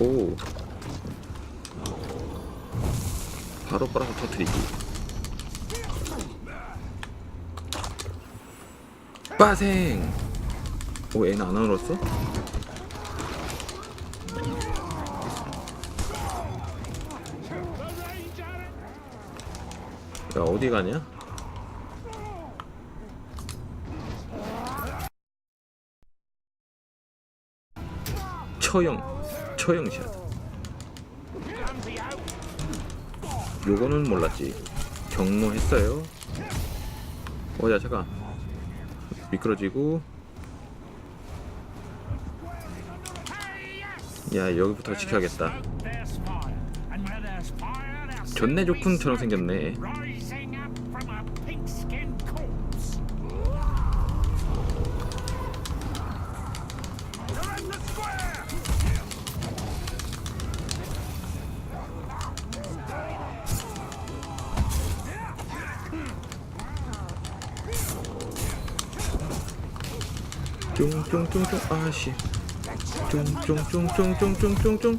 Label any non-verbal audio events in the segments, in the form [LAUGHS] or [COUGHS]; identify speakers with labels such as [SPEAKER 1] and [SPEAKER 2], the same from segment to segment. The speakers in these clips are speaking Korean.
[SPEAKER 1] 오 바로 빨아서 터트리기 빠생 오 얘는 안 얼었어? 야 어디 가냐? 처형 처형샷 요거는 몰랐지. 경로했어요. 어야 잠깐. 미끄러지고. 야 여기부터 지켜야겠다. 존내 조쿤처럼 생겼네 쫑쫑쫑쫑 아씨. 쫑쫑쫑쫑쫑쫑쫑쫑쫑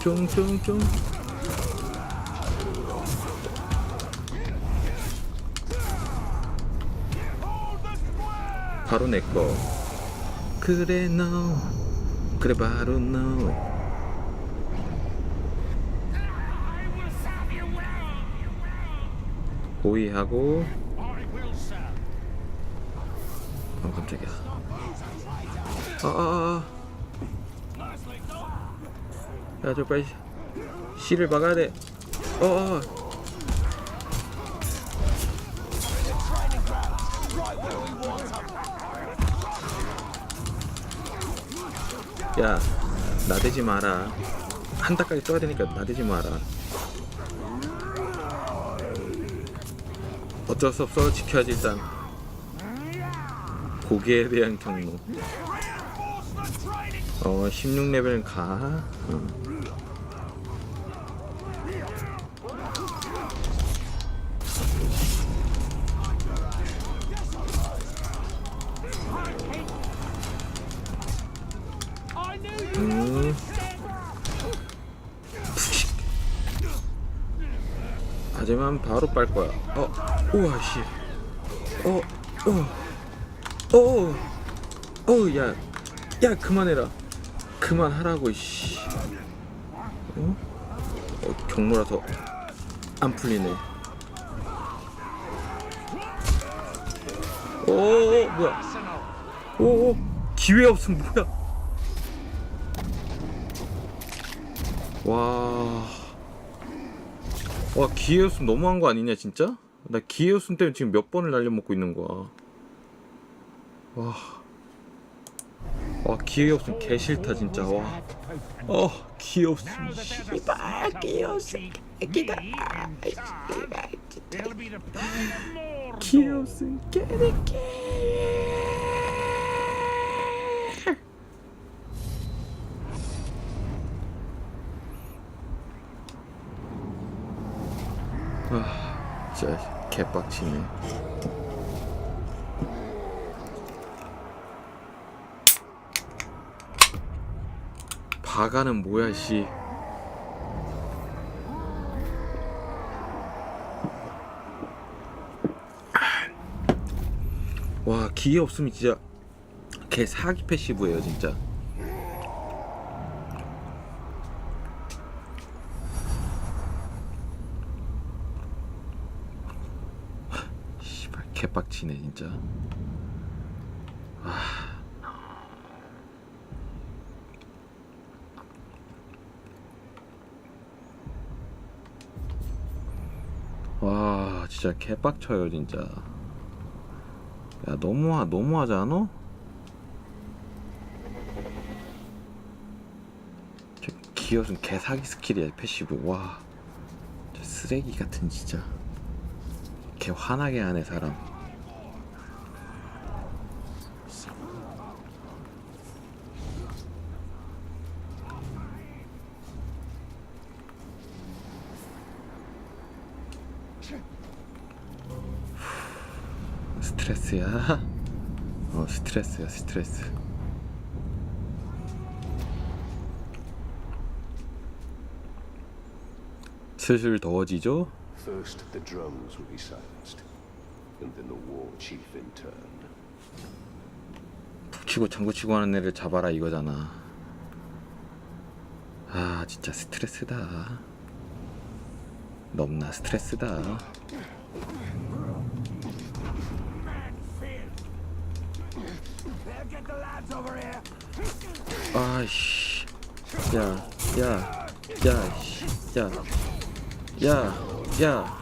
[SPEAKER 1] 쫑 쫑쫑쫑쫑 바로 내꺼 그래 너. 그래 바로 너.
[SPEAKER 2] I will serve you well. Serve.
[SPEAKER 1] 아 깜짝이야. 아아아 야저 빨리 씨를 막아야 돼. 어어 야 나대지 마라. 한 달까지 떠야 되니까 나대지 마라 어쩔 수 없어 지켜야지 일단 고기에 대한 경로 어 16레벨은 가 어.
[SPEAKER 2] You.
[SPEAKER 1] 음. 하지만 바로 빨 거야. 어, 우와 씨. 어, 어, 어, 어, 야, 야 그만해라. 그만하라고 씨. 어? 어 경로라서 안 풀리네. 오, 오 뭐야? 오, 오 기회 없음 뭐야? 와. 와, 기회였음 너무한 거 아니냐, 진짜? 나 기회였음 때문에 지금 몇 번을 날려먹고 있는 거야. 와. 와, 기회였음 개 싫다, 진짜. 와. 어, 기회였음. 씨발, 기회였음. 개기다. 씨발. 기회였음 개새끼. 진짜 개빡치네. 바가는 뭐야, 씨. 와, 기회 없으면 진짜 개 사기 패시브예요, 진짜. 씨발 개빡치네 진짜. 아. 와 진짜 개빡쳐요 진짜. 야 너무하 너무하지 않아? 저 기어준 개사기 스킬이야 패시브 와. 저 쓰레기 같은 진짜. 개 화나게 하네 사람. 스트레스야 스트레스 슬슬 더워지죠?
[SPEAKER 3] First, the drones will be silenced, and then the war chief in turn.
[SPEAKER 1] 북치고 장구치고 하는 애를 잡아라 이거잖아 아 진짜 스트레스다 넘나 스트레스다 아이씨 야, 야, 야, 씨, 야, 야, 야,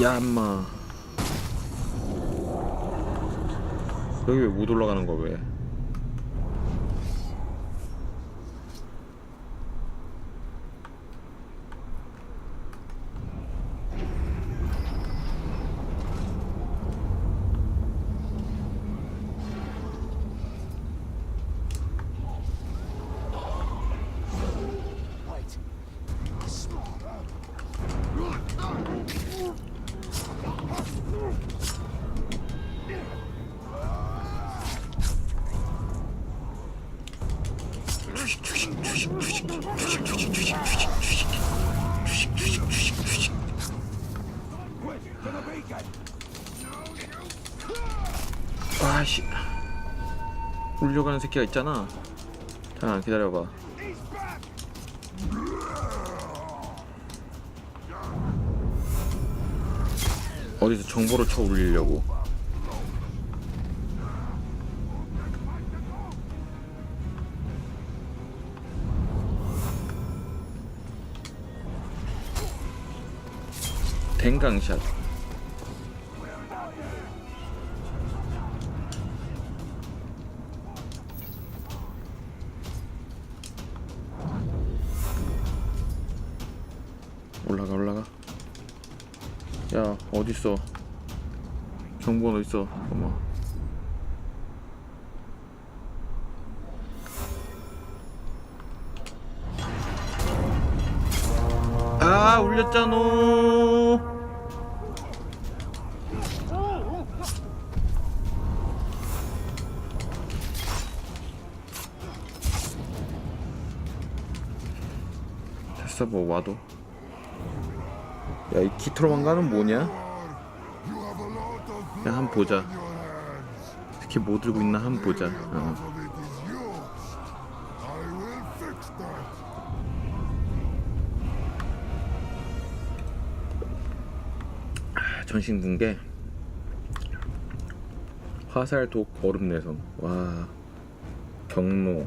[SPEAKER 1] 야, 엄마. 여기 왜 못 올라가는 거 왜? 새끼가 있잖아. 잠깐 기다려봐. 어디서 정보를 쳐 울리려고. 댕강샷. 어딨어? 정보는 어딨어? 잠깐만. 아 울렸잖아. 됐어 뭐 와도. 야 이 기트로만 가는 뭐냐? 야 한번 보자. 특히 뭐 들고 있나 한번 보자. 어. 아, 전신 붕괴. 화살 독 얼음 내성. 와 경로.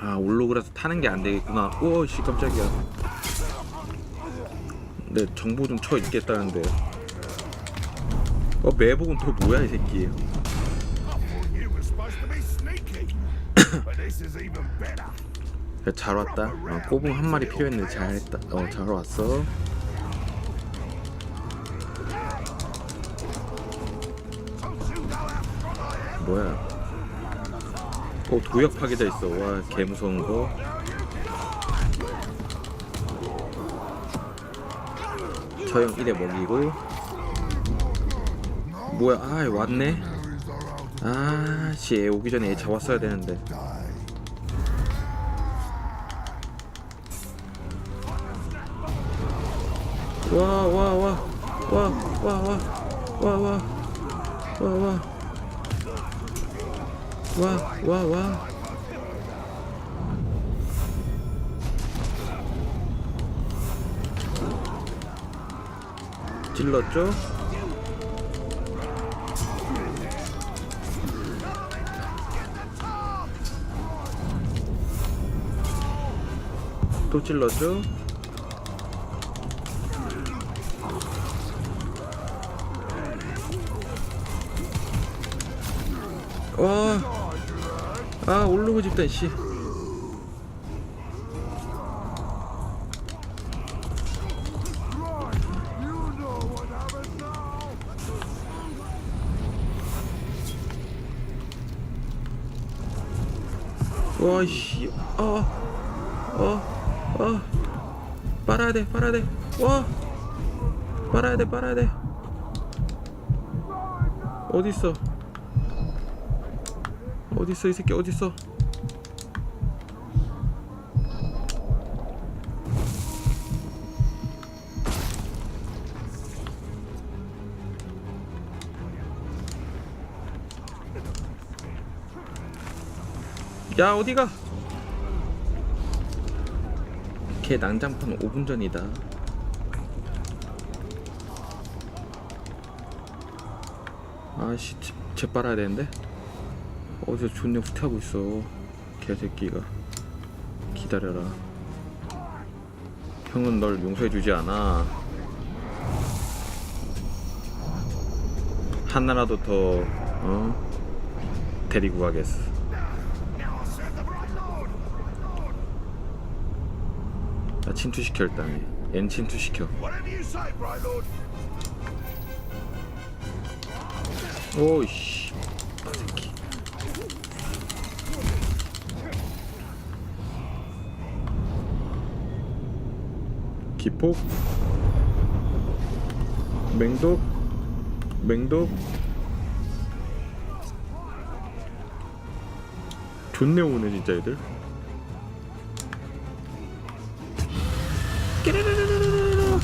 [SPEAKER 1] 아 올로그라서 타는 게 안 되겠구나. 오씨 깜짝이야. 내 정보 좀 쳐 있겠다는데. 어 매복은 또 뭐야 이 새끼. [COUGHS] 잘 왔다. 어, 꼬붕 한 마리 필요했는데 잘했다. 어잘 왔어. 뭐야? 어 도약 파괴자 있어. 와 개 무서운 거. 처형 1에 먹이고. 뭐야? 아 왔네. 아씨 애 오기 전에 애 잡았어야 되는데. 와 와 와 와 와 와 와 와 와와와와 찔렀죠? 또 찔렀죠? 와, 아 올르고 집다 씨. 빨아야 돼, 빨아야 돼, 와, 빨아야 돼 빨아야 돼. 어디 있어 이 새끼 어디 있어? 야 어디가 걔 난장판 5분 전이다. 아씨 재- 재빨아야 되는데? 어디서 존내 후퇴하고 있어 개새끼가. 기다려라. 형은 널 용서해주지 않아. 하나라도 더 어? 데리고 가겠어 나 침투시켜 일단. 얜 침투시켜. 오이씨. 그 새끼 기폭 맹독? 맹독? 존내 오네 진짜 애들 끼르르르르르르.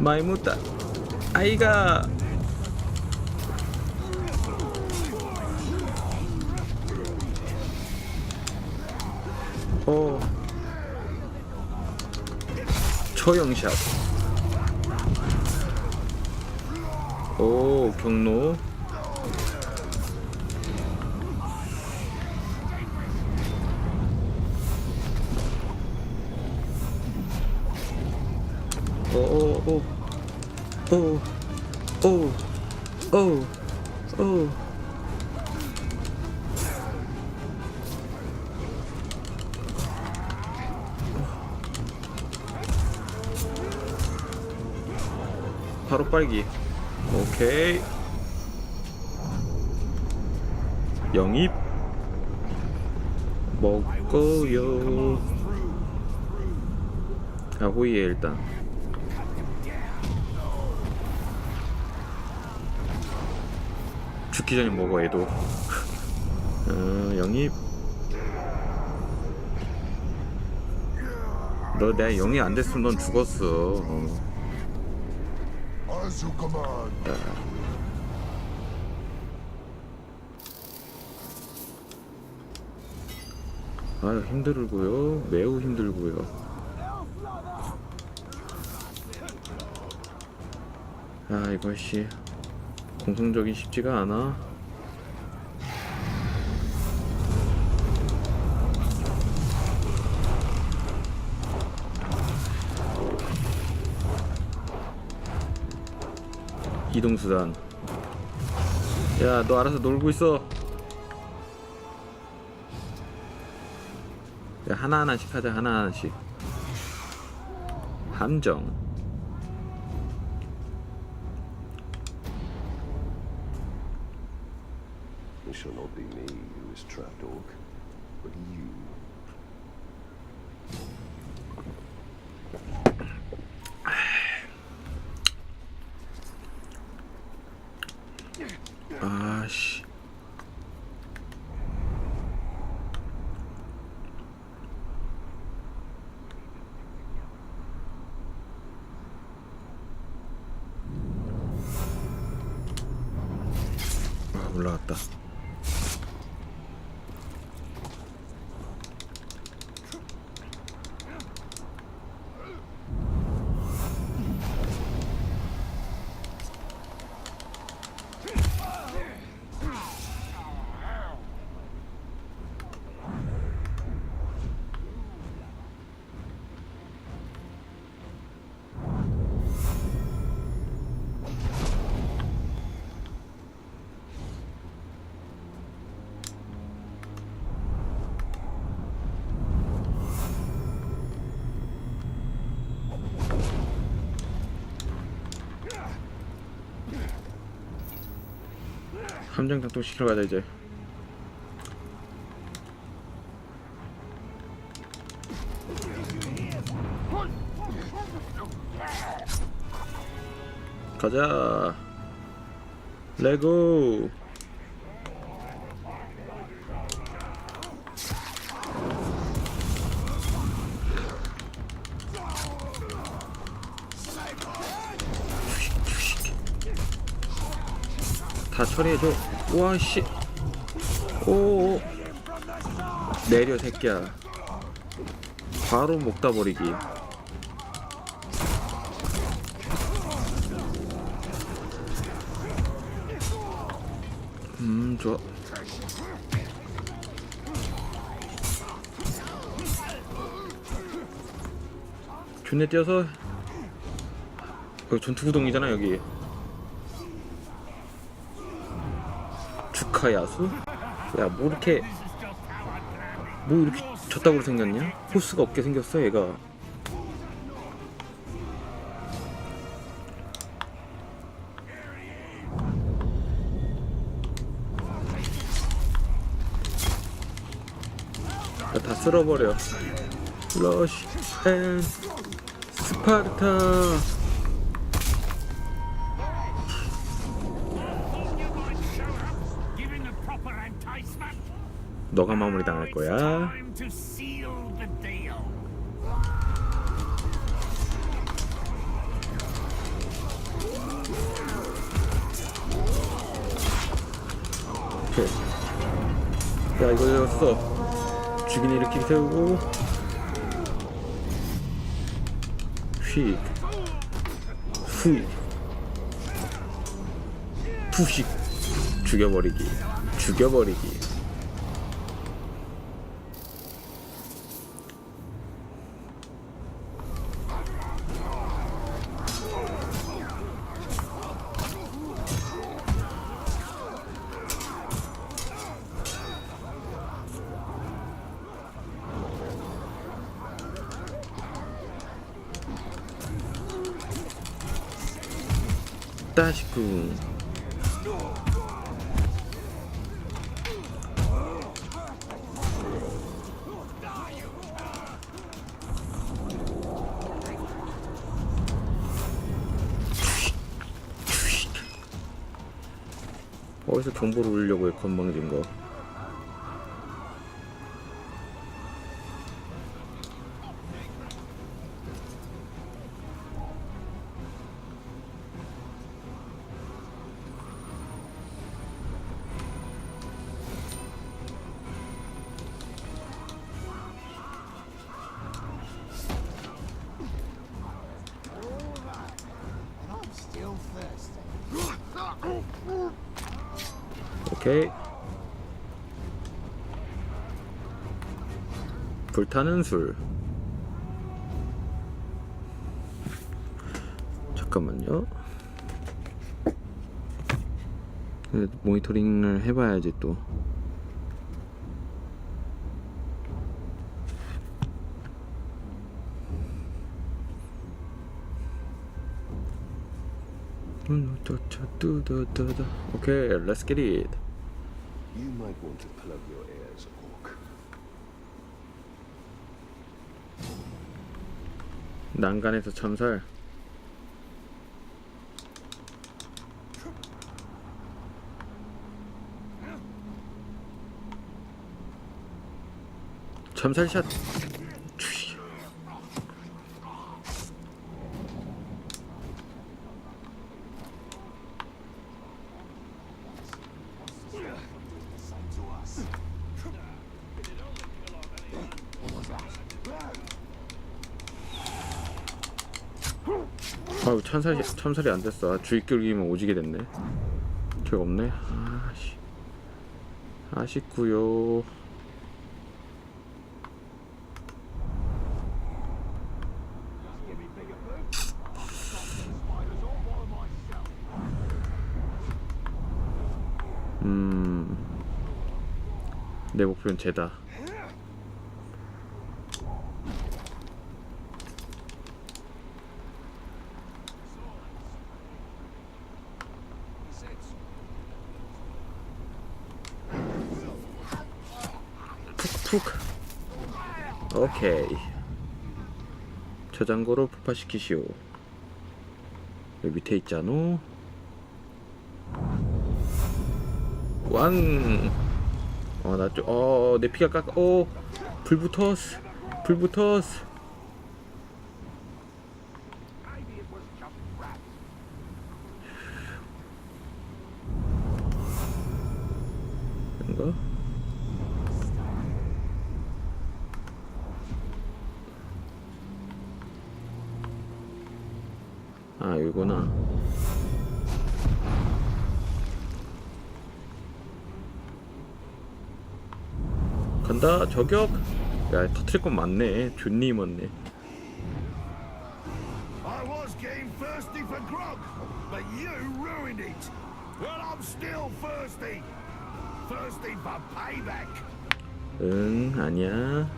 [SPEAKER 1] 많이 묻다 아이가. 어. 초영샷 오 경로. 오오오 오오오오. 바로 빨기 오케이. 영입. 먹고요. 아 호이에 일단. 죽기 전에 먹어 얘도. 어, [LAUGHS] 영입. 너 내가 영입 안 됐으면 넌 죽었어. 어.
[SPEAKER 2] As you command.
[SPEAKER 1] 아 힘들고요. 매우 힘들고요. 아 이것이 공성적이 쉽지가 않아 이동수단. 야 너 알아서 놀고 있어. 야, 하나하나씩 하자 하나하나씩. 함정
[SPEAKER 3] It shall not be me who is trapped, Orc, but you.
[SPEAKER 1] 아씨 아 함정 작동 시키러 가자 이제. 가자. 레고 처리해줘. 와씨. 오 내려 새끼야. 바로 먹다 버리기. 음 좋아. 존내 뛰어서. 여기 전투구동이잖아 여기 축하 야수? 야 뭐 이렇게 뭐 이렇게 졌다고 생겼냐? 호스가 없게 생겼어 얘가 야, 다 쓸어버려 러시 앤 스파르타 너가 마무리 당할 거야. 오케이. 야 이거 열었어 죽인 일으키기 세우고 휙 후. 푸식 죽여버리기 죽여버리기 오케이. 불타는 술. 잠깐만요. 네, 모니터링을 해봐야지 또. 오케이 let's get it
[SPEAKER 3] You might want to plug your ears, Orc.
[SPEAKER 1] 난간에서 참살 참살샷 쥐. 아유 참살이 참살이 안 됐어. 아, 주의 끌기면 오지게 됐네. 저기 없네. 아씨. 아쉽구요. 음 내 목표는 쟤다 오케이 저장고를 폭파시키시오 여기 밑에 있잖아 왕 어, 나 좀, 어, 내 피가 깎아, 어, 불 붙었어. 불 붙었어. 이거? 아, 이거구나. 간다 저격 야 터트릴 건 많네 존니 많네
[SPEAKER 2] I was getting thirsty for grog, but you ruined it. Well, I'm still thirsty. Thirsty for payback.
[SPEAKER 1] 응 아니야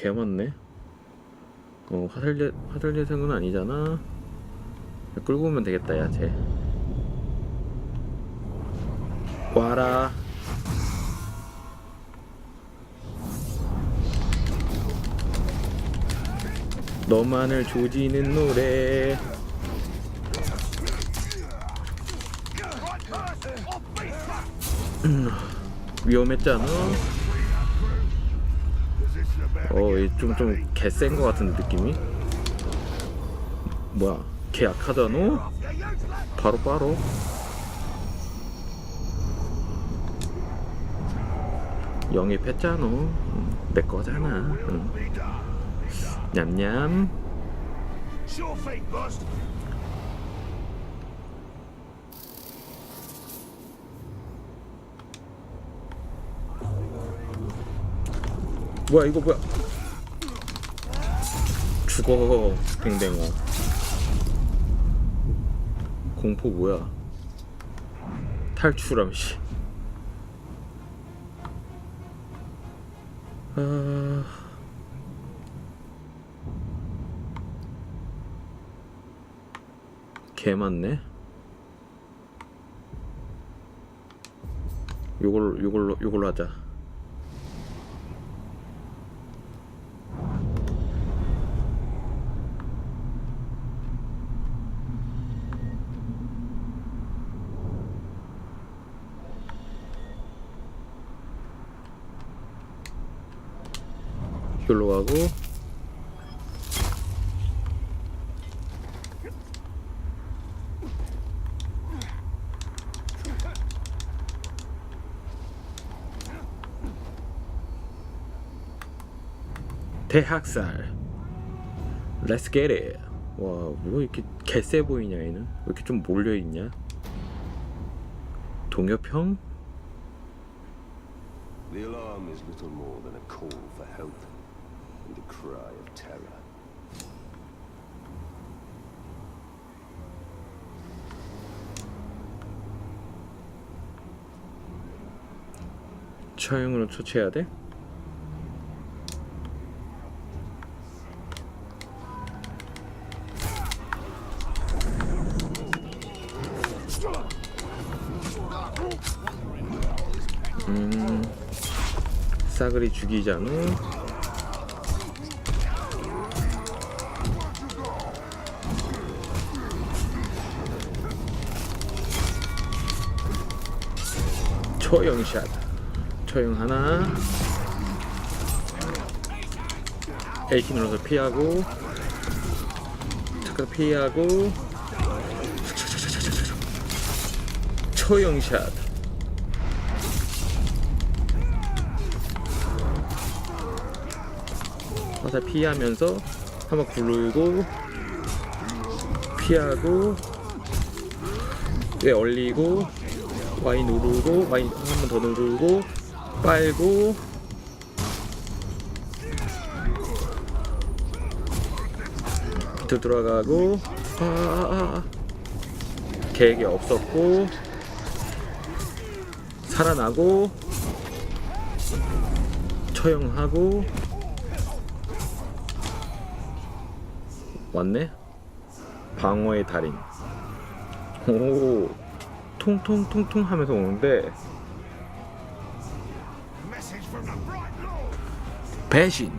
[SPEAKER 1] 개 많네. 어 화살 예 화살 예상은 아니잖아. 끌고 오면 되겠다 야쟤. 와라. 너만을 조지는 노래. 위험했잖아 어좀좀 개센 거 같은 느낌이? 뭐야 개 약하잖아. 바로 바로 영입했잖아. 응, 내 거잖아. 응. 냠냠 뭐야 이거 뭐야? 죽어 댕댕어. 공포 뭐야? 탈출함 씨. 아... 개 많네? 요걸 요걸로 요걸로 하자 이걸로 가고 대학살 Let's get it 와, 뭐 이렇게 개쎄 보이냐 얘는 왜 이렇게 좀 몰려있냐 동엽형?
[SPEAKER 3] The alarm is little more than a call for help and a cry of terror.
[SPEAKER 1] 처형으로 처치해야 돼? 음, 싸그리 죽이자누. 영샷. 초영 하나. 에이키 눌러서 피하고. 잠깐 피하고. 초영샷. 화살 피하면서 한번 굴르고 피하고 왜 얼리고 Y 누르고 Y 한 번 더 누르고 빨고. 밑으로 들어가고. 아, 아, 아. 계획이 없었고. 살아나고. 처형하고. 왔네? 방어의 달인. 오 통통통통 하면서 오는데. 배신.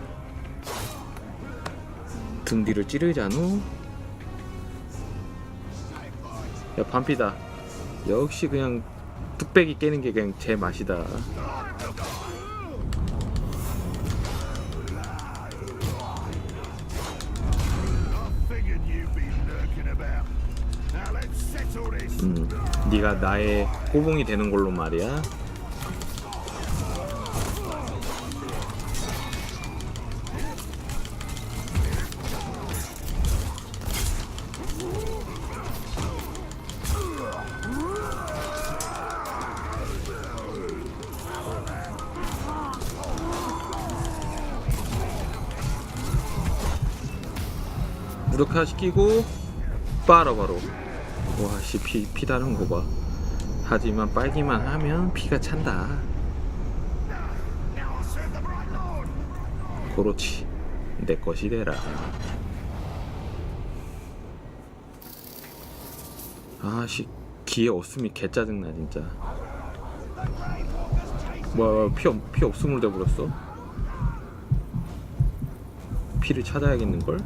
[SPEAKER 1] 등 뒤를 않우 야 반피다. 역시 그냥 뚝배기 깨는 게 그냥 제 맛이다 네가 나의 호봉이 되는 걸로 말이야. 무력화 시키고 빨아 바로 와씨 피, 피 다른 거 봐. 하지만 빨기만 하면 피가 찬다. 그렇지. 내 것이 되라. 아씨 기회 없음이 개 짜증나 진짜. 뭐야 피, 없- 피 없음을 돼버렸어? 피를 찾아야겠는 걸?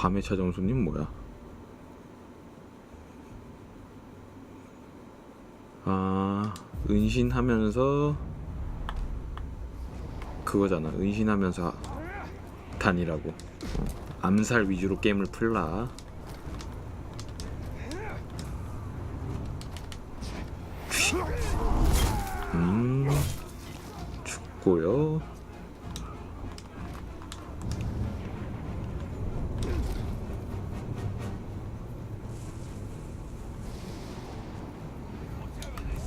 [SPEAKER 1] 밤에 찾아온 손님 뭐야? 아 은신하면서 그거잖아. 은신하면서 다니라고. 어, 암살 위주로 게임을 풀라 음, 죽고요.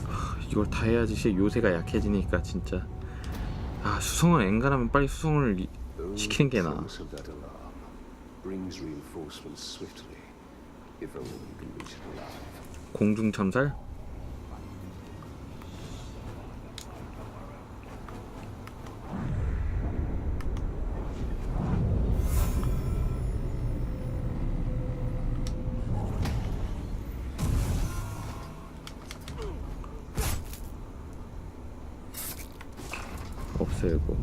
[SPEAKER 1] 하, 이걸 다 해야지 씨 요새가 약해지니까 진짜 아 수성을 엔간하면 빨리 수성을 이-
[SPEAKER 3] Only
[SPEAKER 1] 시키는 게 나아. 공중 참살 없애고.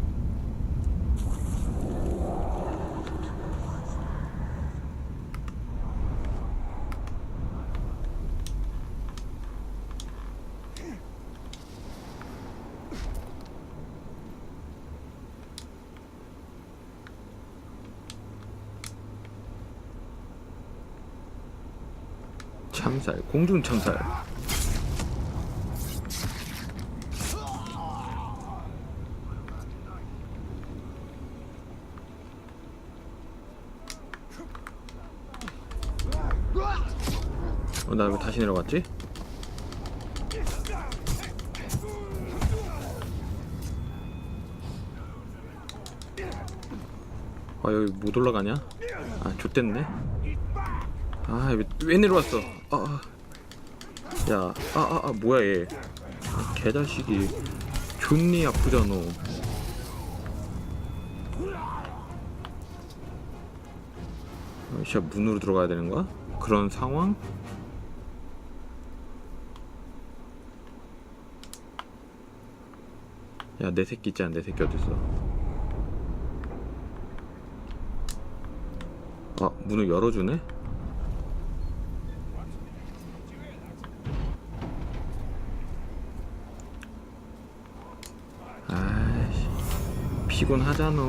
[SPEAKER 1] 참살 공중 참살 나 왜 다시 내려갔지? 아 여기 못 올라가냐? 아 좆됐네 아 왜, 왜 내려왔어 아, 아. 야, 아, 아, 아, 뭐야, 얘. 아, 개자식이. 존니 아프잖아. 아, 진짜 문으로 들어가야 되는 거야? 그런 상황? 야, 내 새끼 있잖아, 내 새끼 어딨어? 아, 문을 열어주네? 아이씨 피곤하잖아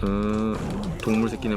[SPEAKER 1] 어, 동물 새끼는